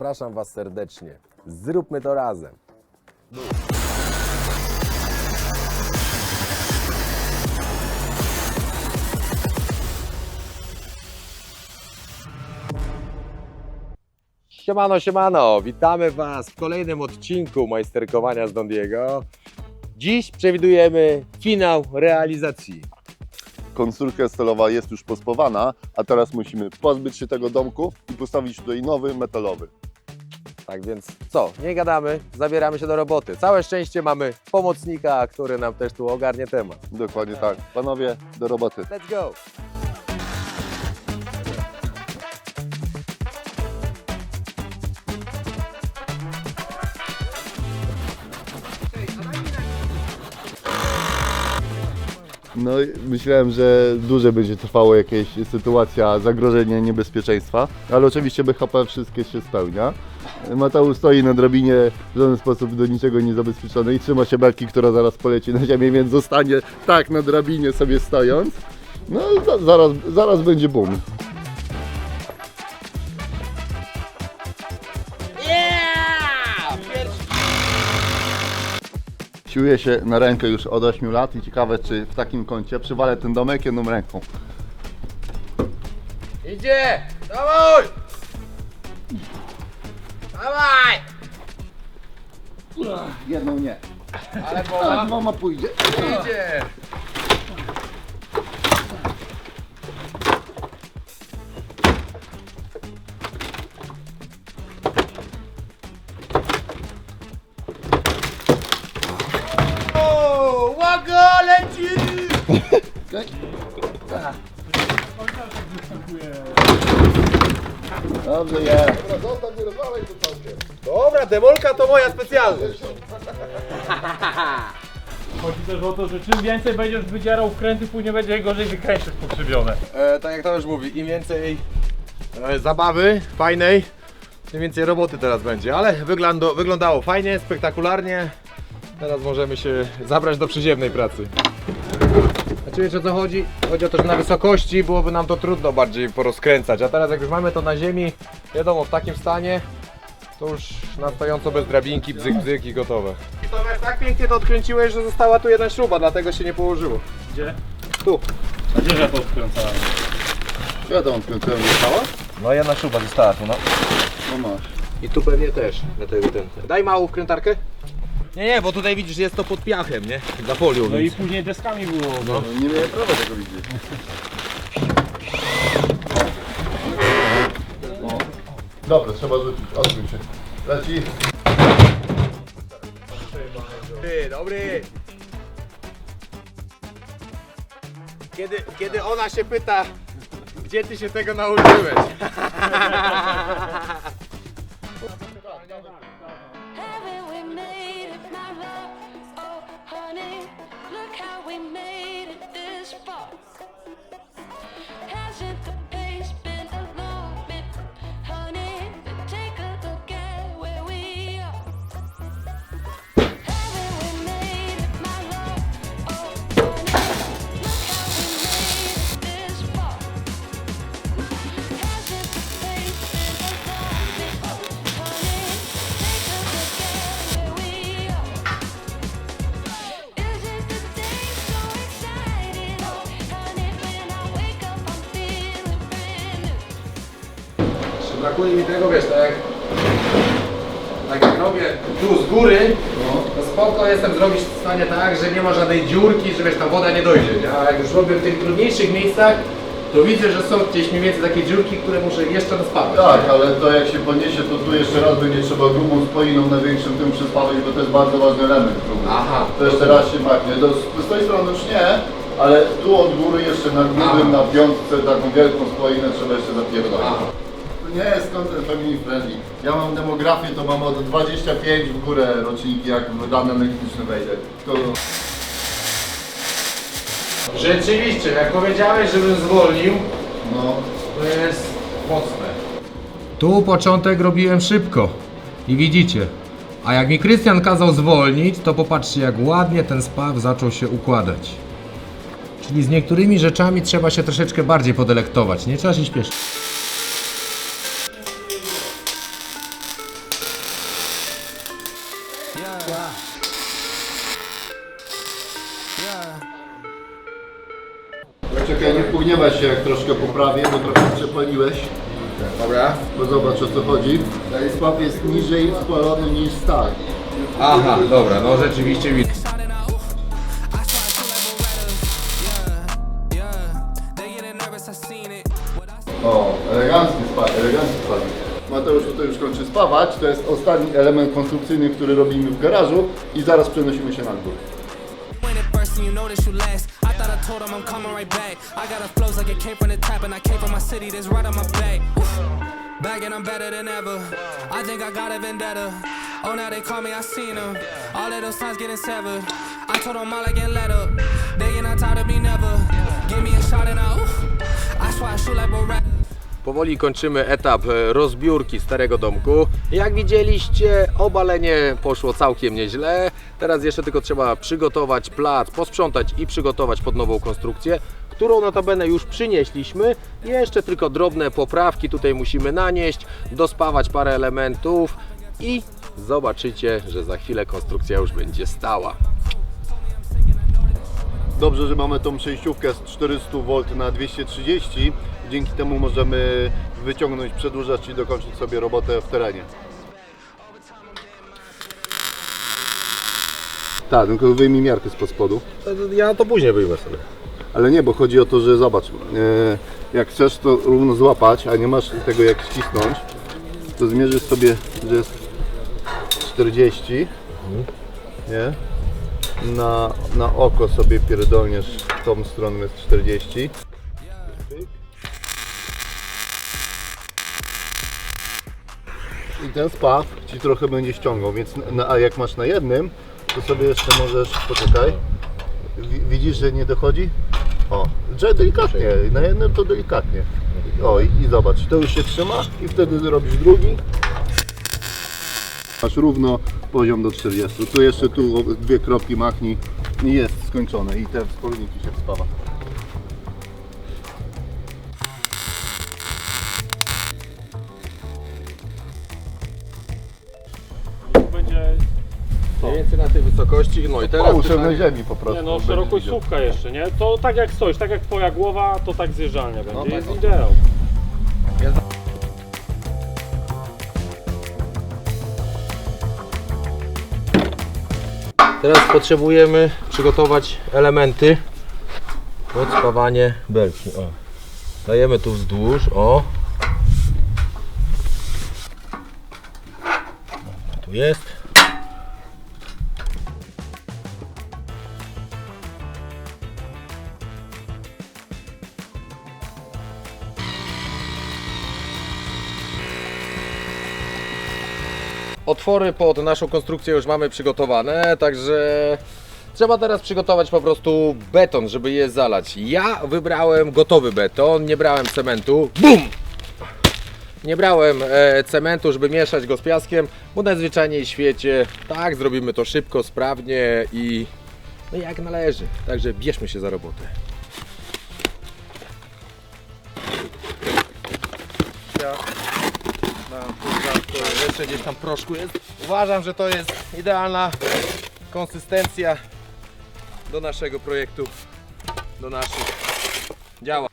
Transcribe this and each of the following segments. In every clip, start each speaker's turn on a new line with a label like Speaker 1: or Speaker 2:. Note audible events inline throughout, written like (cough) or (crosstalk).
Speaker 1: Zapraszam Was serdecznie. Zróbmy to razem. Siemano, siemano! Witamy Was w kolejnym odcinku majsterkowania z Don Diego. Dziś przewidujemy finał realizacji.
Speaker 2: Konstrukcja stalowa jest już pospowana, a teraz musimy pozbyć się tego domku i postawić tutaj nowy metalowy.
Speaker 1: Tak więc co, nie gadamy, zabieramy się do roboty. Całe szczęście mamy pomocnika, który nam też tu ogarnie temat.
Speaker 2: Dokładnie tak. Panowie, do roboty.
Speaker 1: Let's go!
Speaker 2: No i myślałem, że dłużej będzie trwało jakieś sytuacja zagrożenia, niebezpieczeństwa, ale oczywiście BHP wszystkie się spełnia. Mateusz stoi na drabinie w żaden sposób do niczego nie zabezpieczony i trzyma się belki, która zaraz poleci na ziemię, więc zostanie tak na drabinie sobie stojąc. No i za, zaraz, zaraz będzie boom. Siłuję się na rękę już od 8 lat i ciekawe czy w takim kącie przywalę ten domek jedną ręką.
Speaker 1: Idzie! Dawaj!
Speaker 2: Jedną nie.
Speaker 1: Ale
Speaker 2: A
Speaker 1: połowa
Speaker 2: dwoma pójdzie.
Speaker 1: idzie! O, leci!
Speaker 2: Dobrze jest. Zostaw, nie rozwalaj to całkiem.
Speaker 1: Dobra, demolka to moja specjalność.
Speaker 3: Chodzi też o to, że czym więcej będziesz wydzierał wkręty, później będzie gorzej wykręcisz pokrzywione.
Speaker 1: E, tak jak to już mówi, im więcej e, zabawy fajnej, tym więcej roboty teraz będzie, ale wygląda, wyglądało fajnie, spektakularnie. Teraz możemy się zabrać do przyziemnej pracy. Znaczy wiecie o co chodzi? Chodzi o to, że na wysokości byłoby nam to trudno bardziej porozkręcać, a teraz jak już mamy to na ziemi, wiadomo, w takim stanie, to już na stojąco bez drabinki, bzyk, bzyk i gotowe. I to tak pięknie to odkręciłeś, że została tu jedna śruba, dlatego się nie położyło.
Speaker 3: Gdzie?
Speaker 1: Tu.
Speaker 3: A gdzie ja to odkręcałem?
Speaker 2: Ja tam odkręcałem została?
Speaker 1: No jedna śruba została tu, no.
Speaker 2: No masz.
Speaker 1: I tu pewnie też, dlatego ten. Daj małą wkrętarkę. Nie, nie, bo tutaj widzisz, jest to pod piachem, nie? Za folią,
Speaker 3: No i
Speaker 1: więc.
Speaker 3: później deskami było. No.
Speaker 2: Nie miałem prawa tego widzieć. O. Dobra, trzeba rzucić. Odkryj się. Leci.
Speaker 1: Dobry, dobry. Kiedy, kiedy ona się pyta, gdzie ty się tego nauczyłeś? (laughs) Brakuje mi tego, wiesz, tak jak, tak jak robię tu z góry, to spoko jestem zrobić w stanie tak, że nie ma żadnej dziurki, że wiesz, ta woda nie dojdzie, nie? a jak już robię w tych trudniejszych miejscach, to widzę, że są gdzieś mniej więcej takie dziurki, które muszę jeszcze rozpadać.
Speaker 2: Tak, ale to jak się podniesie, to tu jeszcze raz będzie trzeba grubą spoiną na większym tym przespalać, bo to jest bardzo ważny element gruby.
Speaker 1: Aha.
Speaker 2: To jeszcze raz się maknie. Do, z tej strony już nie, ale tu od góry jeszcze na grubym,
Speaker 1: Aha.
Speaker 2: na piątce taką wielką spoinę trzeba jeszcze zapierdolić.
Speaker 1: Aha.
Speaker 2: Nie jest content family friendly. Ja mam demografię, to mam od 25 w górę roczniki, jak w dane analityczne wejdę. To...
Speaker 1: Rzeczywiście, jak powiedziałeś, żebym zwolnił,
Speaker 2: No,
Speaker 1: to jest mocne. Tu początek robiłem szybko i widzicie. A jak mi Krystian kazał zwolnić, to popatrzcie jak ładnie ten spaw zaczął się układać. Czyli z niektórymi rzeczami trzeba się troszeczkę bardziej podelektować, nie trzeba się śpieszyć.
Speaker 2: Pogniewaj się jak troszkę poprawię, bo trochę przepaliłeś.
Speaker 1: Dobra.
Speaker 2: Bo zobacz o co chodzi. Spław jest niżej spalony niż stal.
Speaker 1: Aha, dobra, no rzeczywiście widzę.
Speaker 2: O, elegancki spad, elegancki spad. Mateusz tutaj już kończy spawać. To jest ostatni element konstrukcyjny, który robimy w garażu i zaraz przenosimy się na dół.
Speaker 4: Thought I told him I'm coming right back. I got a flows like it came from the tap and I came from my city that's right on my back. Back and I'm better than ever. I think I got a vendetta. Oh, now they call me, I seen them. All of those times getting severed. I told them all I get let up. They not tired of me never. Give me a shot and I, oof. I swear I shoot like Beretta.
Speaker 1: Powoli kończymy etap e, rozbiórki starego domku. Jak widzieliście, obalenie poszło całkiem nieźle. Teraz jeszcze tylko trzeba przygotować plac, posprzątać i przygotować pod nową konstrukcję, którą notabene już przynieśliśmy. Jeszcze tylko drobne poprawki tutaj musimy nanieść, dospawać parę elementów i zobaczycie, że za chwilę konstrukcja już będzie stała.
Speaker 2: Dobrze, że mamy tą przejściówkę z 400 V na 230. Dzięki temu możemy wyciągnąć przedłużacz i dokończyć sobie robotę w terenie. Tak, tylko wyjmij miarkę spod spodu.
Speaker 1: Ja to później wyjmę sobie.
Speaker 2: Ale nie, bo chodzi o to, że zobacz, e, jak chcesz to równo złapać, a nie masz tego jak ścisnąć, to zmierzysz sobie, że jest 40, nie? Na, na oko sobie pierdolniesz tą stronę jest 40. ten spaw ci trochę będzie ściągał, więc na, a jak masz na jednym, to sobie jeszcze możesz, poczekaj, Wi- Widzisz, że nie dochodzi? O, że delikatnie, na jednym to delikatnie. O i, i zobacz, to już się trzyma i wtedy robisz drugi. Masz równo poziom do 40. Tu jeszcze tu dwie kropki machnij i jest skończone i te wspólniki się spawa.
Speaker 1: Więcej na tej wysokości. No i teraz
Speaker 2: Połóż na
Speaker 1: pytanie-
Speaker 2: ziemi po prostu.
Speaker 3: Nie no,
Speaker 2: będzie
Speaker 3: szerokość
Speaker 2: widział.
Speaker 3: słupka jeszcze, nie? To tak jak stoisz, tak jak twoja głowa, to tak zjeżdżalnia będzie.
Speaker 1: tak,
Speaker 3: jest
Speaker 1: o.
Speaker 3: ideał.
Speaker 1: Teraz potrzebujemy przygotować elementy pod spawanie belki. O. Dajemy tu wzdłuż, o. Tu jest. Otwory pod naszą konstrukcję już mamy przygotowane, także trzeba teraz przygotować po prostu beton, żeby je zalać. Ja wybrałem gotowy beton, nie brałem cementu. BUM! Nie brałem e, cementu, żeby mieszać go z piaskiem, bo najzwyczajniej w świecie tak zrobimy to szybko, sprawnie i no jak należy. Także bierzmy się za robotę. Jeszcze gdzieś tam proszku jest. Uważam, że to jest idealna konsystencja do naszego projektu, do naszych działań.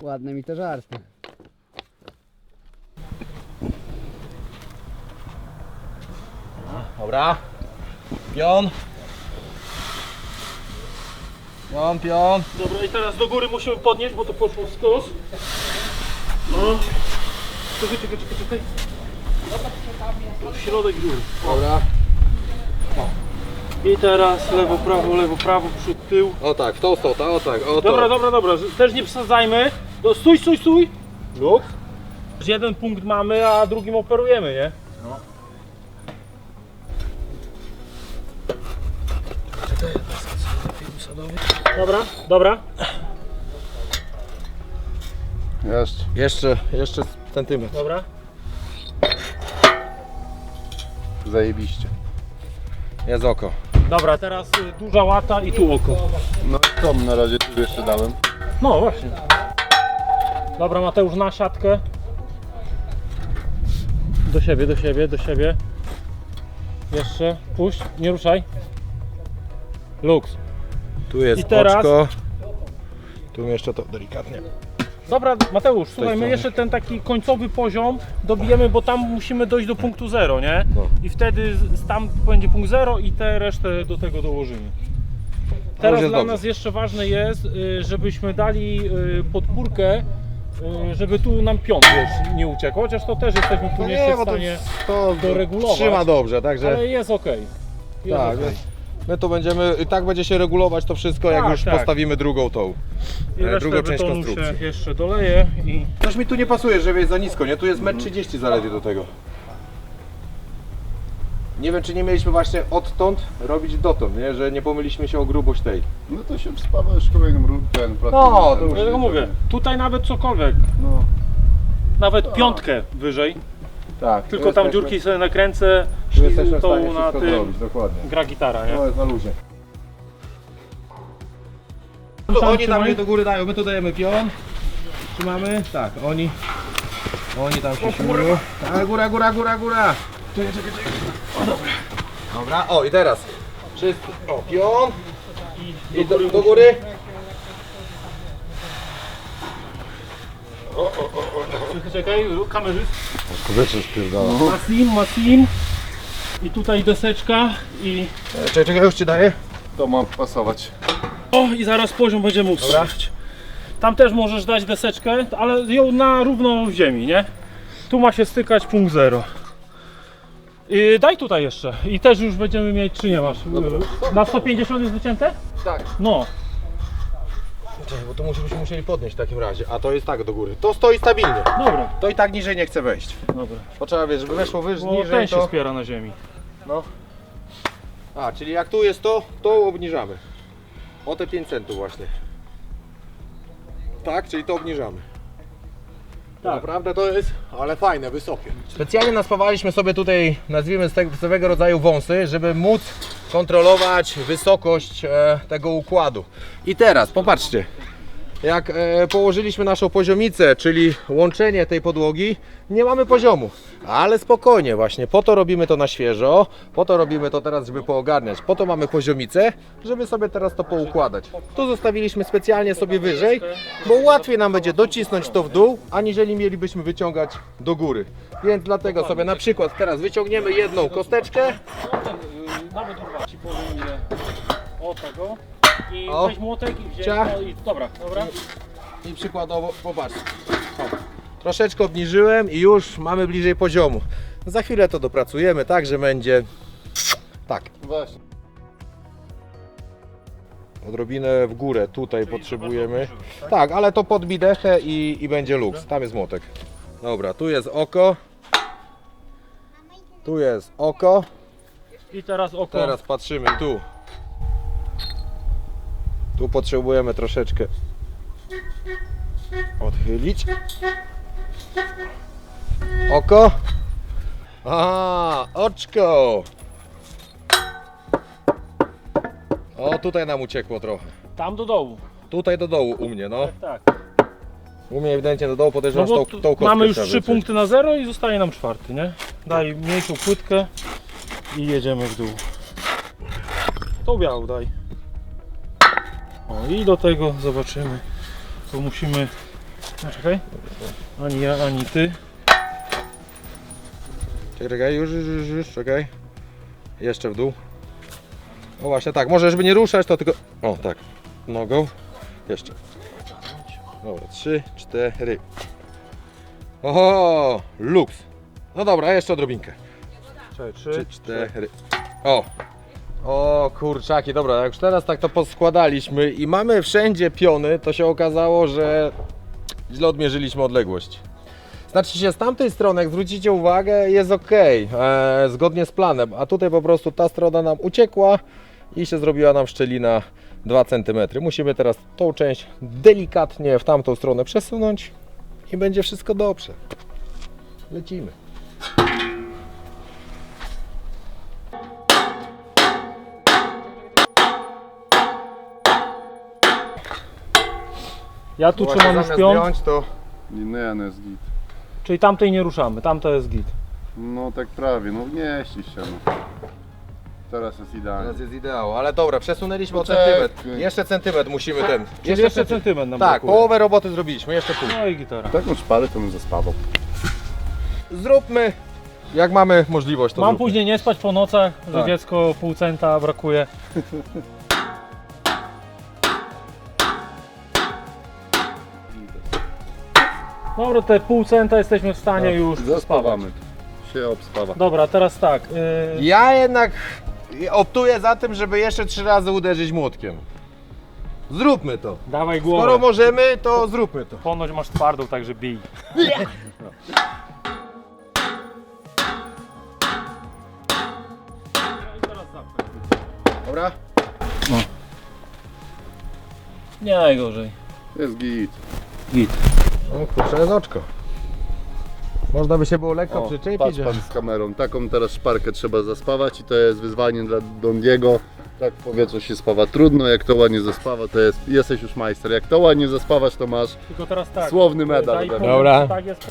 Speaker 5: Ładne mi te żarty.
Speaker 1: Dobra. Pion. Pion, pion.
Speaker 3: Dobra, i teraz do góry musimy podnieść, bo to poszło w skos. No. Czekaj, czekaj, czekaj, czekaj. Środek góry.
Speaker 1: Dobra.
Speaker 3: I teraz lewo, prawo, lewo, prawo, przód, tył.
Speaker 1: O tak, w tą stronę, o tak, o to.
Speaker 3: Dobra, dobra, dobra, że- też nie przesadzajmy. Do, stój, stój, stój. Luk. Jeden punkt mamy, a drugim operujemy, nie? Dobra, dobra.
Speaker 2: Jeszcze.
Speaker 1: Jeszcze, jeszcze centymetr.
Speaker 3: Dobra.
Speaker 2: Zajebiście.
Speaker 1: Jest oko.
Speaker 3: Dobra, teraz y, duża łata i tu oko.
Speaker 2: No i tą na razie tu jeszcze dałem.
Speaker 3: No właśnie. Dobra, Mateusz na siatkę. Do siebie, do siebie, do siebie. Jeszcze, puść, nie ruszaj. Lux.
Speaker 1: Tu jest
Speaker 3: I teraz-
Speaker 1: oczko. Tu jeszcze to delikatnie.
Speaker 3: Dobra, Mateusz, słuchaj, my jeszcze ten taki końcowy poziom dobijemy, bo tam musimy dojść do punktu zero, nie?
Speaker 1: No.
Speaker 3: I wtedy z- tam będzie punkt zero i tę resztę do tego dołożymy. Teraz
Speaker 1: jest
Speaker 3: dla
Speaker 1: dobrze.
Speaker 3: nas jeszcze ważne jest, y, żebyśmy dali y, podpórkę, y, żeby tu nam wiesz, nie uciekł, chociaż to też jesteśmy
Speaker 1: No nie,
Speaker 3: w
Speaker 1: to,
Speaker 3: stanie,
Speaker 1: to
Speaker 3: doregulować.
Speaker 1: trzyma dobrze, także
Speaker 3: ale jest ok. Jest
Speaker 1: tak,
Speaker 3: okej.
Speaker 1: więc my tu będziemy, i tak będzie się regulować to wszystko, jak
Speaker 3: Tak,
Speaker 1: już
Speaker 3: tak.
Speaker 1: postawimy drugą tą.
Speaker 3: I
Speaker 1: e,
Speaker 3: resztę
Speaker 1: drugą część
Speaker 3: betonu się
Speaker 1: konstrukcji.
Speaker 3: jeszcze doleje i
Speaker 1: Coś mi tu nie pasuje, że jest za nisko, nie? Tu jest 1,30 m zaledwie do tego. Nie wiem, czy nie mieliśmy właśnie odtąd robić dotąd, nie? Że nie pomyliśmy się o grubość tej.
Speaker 2: No to się wspawa szkolenią rób ten
Speaker 1: No, to już-
Speaker 3: dlatego mówię, tutaj nawet cokolwiek,
Speaker 2: No.
Speaker 3: nawet piątkę wyżej,
Speaker 1: Tak.
Speaker 3: tylko tam dziurki sobie nakręcę,
Speaker 1: Tu jesteśmy w stanie
Speaker 3: na
Speaker 1: wszystko
Speaker 3: tym
Speaker 1: zrobić, dokładnie.
Speaker 3: gra gitara, nie?
Speaker 1: To jest na luzie.
Speaker 3: Tam
Speaker 1: oni tam mnie do góry dają, my tu dajemy pion. Trzymamy? Tak, oni. Oni tam się siłują. Tak, góra, góra, góra, góra. Czekaj, czekaj, czekaj. O, dobra. Dobra, o i teraz. Wszyscy. O, pion. I do, do góry.
Speaker 3: Czekaj, czekaj, kamerzyst.
Speaker 2: Rzeczy spierdala.
Speaker 3: Masim, masim. I tutaj deseczka i...
Speaker 1: E, Czekaj, czekaj, już ci daję.
Speaker 2: To ma pasować.
Speaker 3: O, i zaraz poziom będzie mógł
Speaker 1: Dobra.
Speaker 3: Tam też możesz dać deseczkę, ale ją na równo w ziemi, nie? Tu ma się stykać punkt zero. I daj tutaj jeszcze. I też już będziemy mieć, czy nie masz? Na 150 jest wycięte?
Speaker 1: Tak.
Speaker 3: No.
Speaker 1: Czekaj, bo to musimy musieli podnieść w takim razie. A to jest tak do góry. To stoi stabilnie.
Speaker 3: Dobra,
Speaker 1: To i tak niżej nie chce wejść.
Speaker 3: dobra.
Speaker 1: Bo trzeba wiesz, żeby weszło wyżej,
Speaker 3: Bo ten
Speaker 1: niżej
Speaker 3: się
Speaker 1: to...
Speaker 3: spiera na ziemi.
Speaker 1: A, czyli jak tu jest to, to obniżamy. O te 5 centów właśnie. Tak, czyli to obniżamy.
Speaker 3: Tak.
Speaker 1: Naprawdę to jest, ale fajne, wysokie. Specjalnie naspawaliśmy sobie tutaj, nazwijmy z tego, swego rodzaju wąsy, żeby móc kontrolować wysokość e, tego układu. I teraz, popatrzcie. Jak e, położyliśmy naszą poziomicę, czyli łączenie tej podłogi, nie mamy poziomu. Ale spokojnie, właśnie po to robimy to na świeżo, po to robimy to teraz, żeby poogarniać. Po to mamy poziomicę, żeby sobie teraz to poukładać. Tu zostawiliśmy specjalnie sobie wyżej, bo łatwiej nam będzie docisnąć to w dół, aniżeli mielibyśmy wyciągać do góry. Więc dlatego sobie na przykład teraz wyciągniemy jedną kosteczkę,
Speaker 3: Nawet ci powiem ile. O tego. I
Speaker 1: O.
Speaker 3: weź młotek i wziąć.
Speaker 1: Ciach.
Speaker 3: No i dobra, dobra.
Speaker 1: I przykładowo, popatrz. O, troszeczkę obniżyłem i już mamy bliżej poziomu. Za chwilę to dopracujemy tak, że będzie tak.
Speaker 2: Właśnie.
Speaker 1: Odrobinę w górę tutaj potrzebujemy. Tak, ale to podbij dechę i, i będzie luks. Tam jest młotek. Dobra, tu jest oko. Tu jest oko.
Speaker 3: I teraz oko.
Speaker 1: Teraz patrzymy tu. Tu potrzebujemy troszeczkę odchylić. Oko. A, oczko. O, tutaj nam uciekło trochę.
Speaker 3: Tam do dołu.
Speaker 1: Tutaj do dołu u mnie, no.
Speaker 3: Tak.
Speaker 1: U mnie ewidentnie do dołu,
Speaker 3: No
Speaker 1: podejrzewam,
Speaker 3: bo
Speaker 1: tą, tą kostkę
Speaker 3: mamy już trzy punkty na zero i zostaje nam czwarty, nie? Daj mniejszą płytkę i jedziemy w dół. Tą białą daj. O i do tego zobaczymy. To musimy. No, czekaj. Ani ja, ani ty.
Speaker 1: Czekaj, czekaj, już, już, już, już, czekaj. Jeszcze w dół. O właśnie tak, może żeby nie ruszać, to tylko... O tak, nogą. Jeszcze. Dobra, trzy, cztery. Oho, luks. No dobra, jeszcze odrobinkę.
Speaker 3: Czekaj,
Speaker 1: Trzy, cztery. O. O kurczaki, dobra, jak już teraz tak to poskładaliśmy i mamy wszędzie piony, to się okazało, że źle odmierzyliśmy odległość. Znaczy się z tamtej strony, jak zwrócicie uwagę, jest ok, e, zgodnie z planem, a tutaj po prostu ta strona nam uciekła i się zrobiła nam szczelina 2 cm. Musimy teraz tą część delikatnie w tamtą stronę przesunąć i będzie wszystko dobrze. Lecimy.
Speaker 3: Ja tu
Speaker 1: Właśnie
Speaker 3: trzymam już
Speaker 1: zamiast
Speaker 3: pion,
Speaker 1: zdjąć, to
Speaker 2: Nie, no jest git.
Speaker 3: czyli tamtej nie ruszamy, tamta jest git.
Speaker 2: No tak prawie, no mieści się no. Teraz jest idealnie.
Speaker 1: Teraz jest ideał, ale dobra, przesunęliśmy o
Speaker 2: Poczekaj.
Speaker 1: centymetr. Jeszcze centymetr musimy ten.
Speaker 3: Czyli jeszcze centymetr nam
Speaker 1: Tak,
Speaker 3: brakuje.
Speaker 1: połowę roboty zrobiliśmy, jeszcze pół.
Speaker 3: No i gitara.
Speaker 2: Taką szparę to bym zaspawał.
Speaker 1: Zróbmy, jak mamy możliwość to
Speaker 3: Mam
Speaker 1: zróbmy.
Speaker 3: później nie spać po nocach, że
Speaker 1: Tak.
Speaker 3: dziecko pół centa brakuje. (laughs) Dobra, te pół centa jesteśmy w stanie już spawać.
Speaker 2: Zaspawamy. Się obspawa.
Speaker 3: Dobra, teraz tak. Yy,
Speaker 1: Ja jednak optuję za tym, żeby jeszcze trzy razy uderzyć młotkiem. Zróbmy to.
Speaker 3: dawaj głowę.
Speaker 1: Skoro możemy, to zróbmy to.
Speaker 3: Ponoć masz twardą, także bij.
Speaker 1: Dobra?
Speaker 3: Nie najgorzej.
Speaker 2: Jest git.
Speaker 1: O kurczę, jest oczko. Można by się było lekko
Speaker 2: O,
Speaker 1: przyczepić.
Speaker 2: patrz pan z kamerą. Taką teraz szparkę trzeba zaspawać i to jest wyzwanie dla Dondiego. Tak w powietrzu się spawa trudno, jak to ładnie zaspawa, to jest, jesteś już majster. Jak to ładnie zaspawasz, to masz
Speaker 3: Tylko teraz tak.
Speaker 2: Słowny medal
Speaker 3: Daj.
Speaker 1: Dobra.
Speaker 3: Tak jest.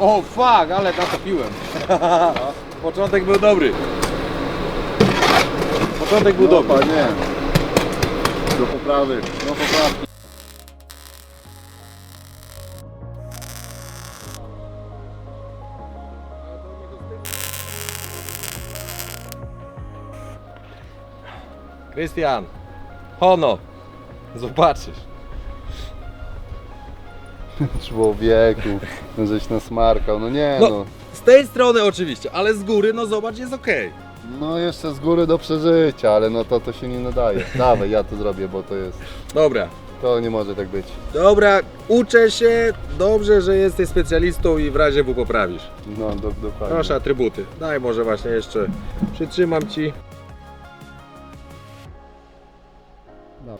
Speaker 1: O fuck, ale natopiłem. (laughs) (laughs) Początek był dobry. Początek był dobry.
Speaker 2: panie. Do poprawy, do poprawki.
Speaker 1: Krystian, hono, zobaczysz.
Speaker 2: Człowieku, no żeś nasmarkał, no nie no.
Speaker 1: No. Z tej strony oczywiście, ale z góry, no zobacz, jest okej.
Speaker 2: No jeszcze z góry do przeżycia, ale no to to się nie nadaje. Dawaj, ja to zrobię, bo to jest,
Speaker 1: Dobra,
Speaker 2: to nie może tak być.
Speaker 1: dobra, uczę się, dobrze, że jesteś specjalistą i w razie W poprawisz.
Speaker 2: No, do, dokładnie.
Speaker 1: Proszę atrybuty, daj może właśnie jeszcze, przytrzymam Ci.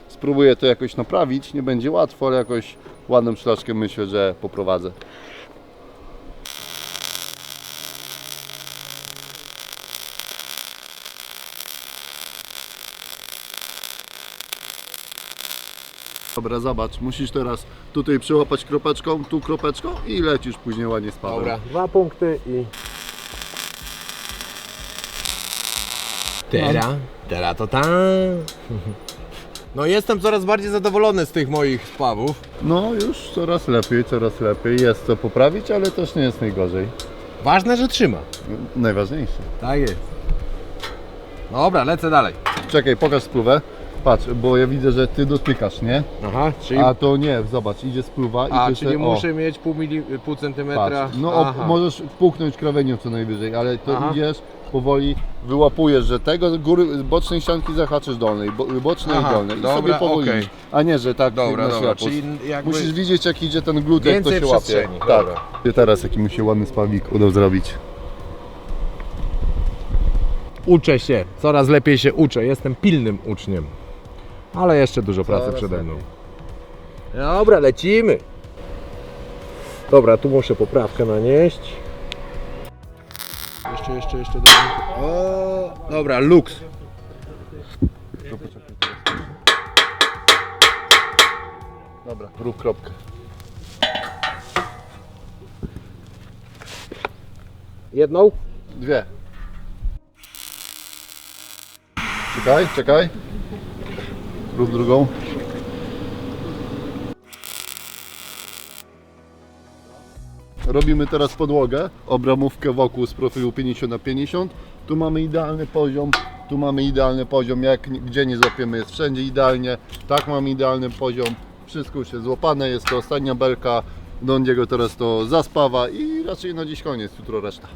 Speaker 2: Spróbuję to jakoś naprawić, nie będzie łatwo, ale jakoś ładną szlaczkę myślę, że poprowadzę. Dobra, zobacz, musisz teraz tutaj przyłapać kropeczką, tu kropeczką i lecisz później ładnie z Pawłem.
Speaker 1: dwa punkty i... Tera, tera to tam. No jestem coraz bardziej zadowolony z tych moich spawów.
Speaker 2: No już coraz lepiej, coraz lepiej. Jest co poprawić, ale też nie jest najgorzej.
Speaker 1: Ważne, że trzyma.
Speaker 2: Najważniejsze.
Speaker 1: Tak jest. Dobra, lecę dalej.
Speaker 2: Czekaj, pokaż spluwę. Patrz, bo ja widzę, że ty dotykasz, nie?
Speaker 1: Aha, czyli...
Speaker 2: A to nie, zobacz, idzie spluwa i
Speaker 1: A,
Speaker 2: ty
Speaker 1: czyli
Speaker 2: se- o,
Speaker 1: muszę mieć pół, mili, pół centymetra.
Speaker 2: Patrz. No
Speaker 1: Aha.
Speaker 2: możesz puknąć krawędzią co najwyżej, ale to
Speaker 1: Aha.
Speaker 2: idziesz powoli, wyłapujesz, że tego góry, bocznej ścianki zahaczysz dolnej, bo, bocznej
Speaker 1: Aha,
Speaker 2: i dolnej. I
Speaker 1: dobra,
Speaker 2: sobie powoli
Speaker 1: okej.
Speaker 2: A nie, że tak
Speaker 1: Dobra,
Speaker 2: na
Speaker 1: dobra, czyli jakby...
Speaker 2: Musisz widzieć jak idzie ten glut, jak to
Speaker 1: Więcej
Speaker 2: się łapie.
Speaker 1: przestrzeni,
Speaker 2: Tak.
Speaker 1: dobra.
Speaker 2: I teraz jaki mu się ładny spawik udał zrobić.
Speaker 1: Uczę się, coraz lepiej się uczę, jestem pilnym uczniem. Ale jeszcze dużo pracy
Speaker 2: Coraz
Speaker 1: przede mną. Dobra, lecimy. Dobra, tu muszę poprawkę nanieść. Jeszcze, jeszcze, jeszcze. do- O, dobra, luks.
Speaker 2: Dobra, rób kropkę.
Speaker 1: Jedną?
Speaker 2: Dwie. Czekaj, czekaj. Rób drugą. Robimy teraz podłogę, obramówkę wokół z profilu 50 na 50. Tu mamy idealny poziom, tu mamy idealny poziom, jak gdzie nie złapiemy jest wszędzie idealnie. Tak mamy idealny poziom, wszystko już jest złapane, jest to ostatnia belka. Dondiego teraz to zaspawa i raczej na dziś koniec, jutro reszta.